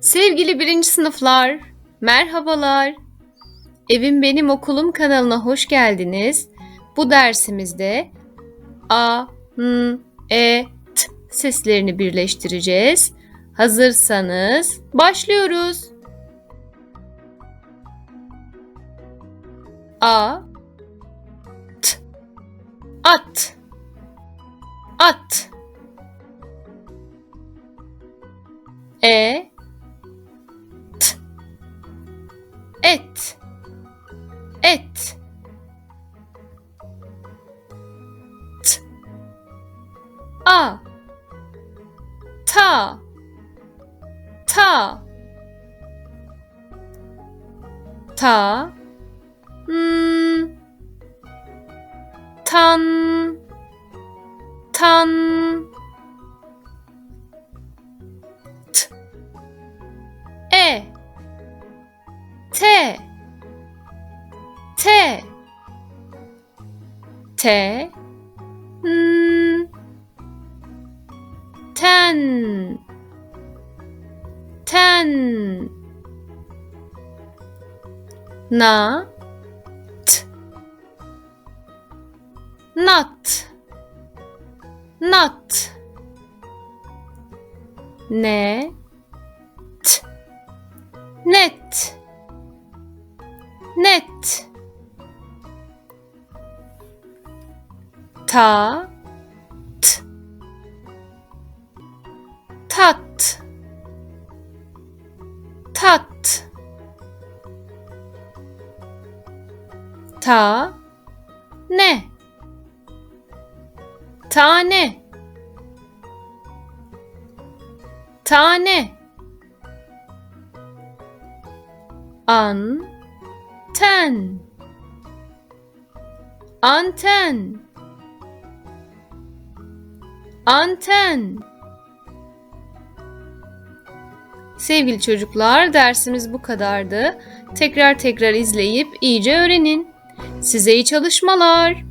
Sevgili birinci sınıflar, merhabalar. Evim Benim Okulum kanalına hoş geldiniz. Bu dersimizde A, N, E, T seslerini birleştireceğiz. Hazırsanız başlıyoruz. A, T, at, at. E, et et t a ta ta ta hmm, tan tan 태, 태, 음, 탄, 탄, 나, not, not, 네, net, net, ta t tat tat ta ne? Tane tane an ten. Anten anten Sevgili çocuklar, dersimiz bu kadardı. Tekrar tekrar izleyip iyice öğrenin. Size iyi çalışmalar.